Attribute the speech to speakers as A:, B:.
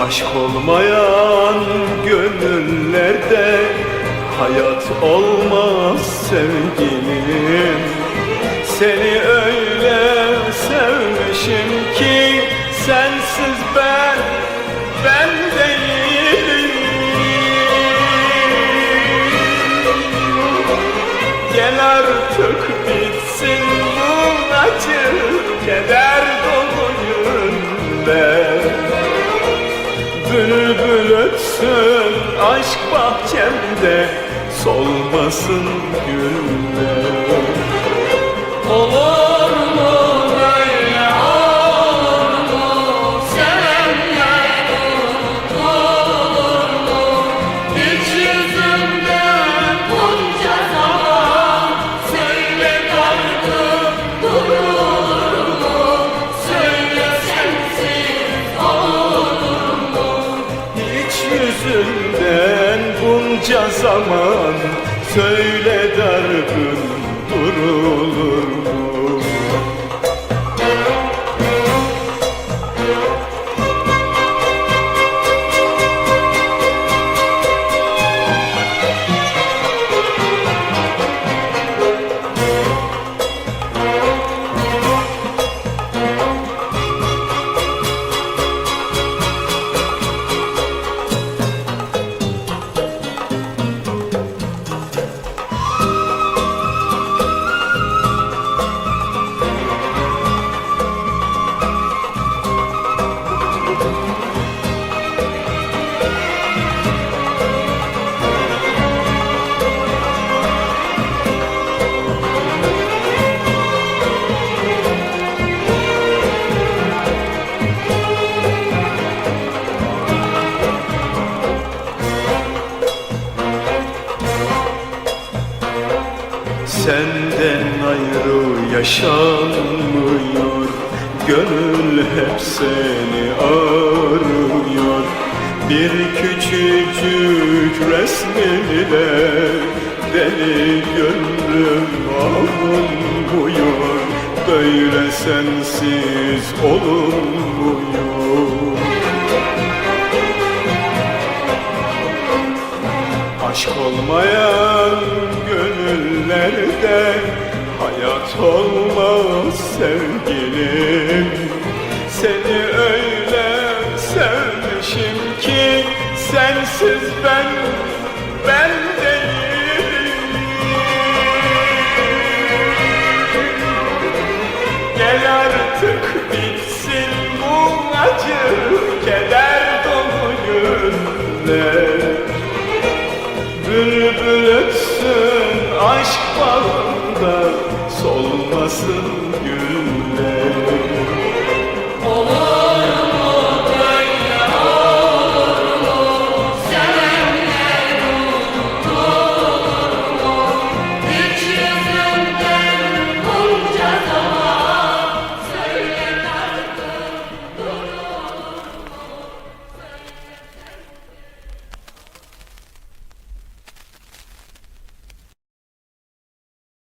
A: Aşk olmayan gönüllerde hayat olmaz sevgilim. Seni solmasın güller
B: Olur bunca zaman Söyle dargın
A: durulur mu? Senden ayrı yaşanmıyor. Gönül hep seni arıyor. Bir küçücük resmine Deli gönlüm alınmıyor Böyle sensiz olunmuyor. Aşk olmayan gönüllerde hayat olmaz sevgilim. Seni öyle sevmişim ki sensiz ben, ben değilim. Gel artık bitsin bu acı keder dolu günler Bülbül ötsün aşk bağında solmasın güller.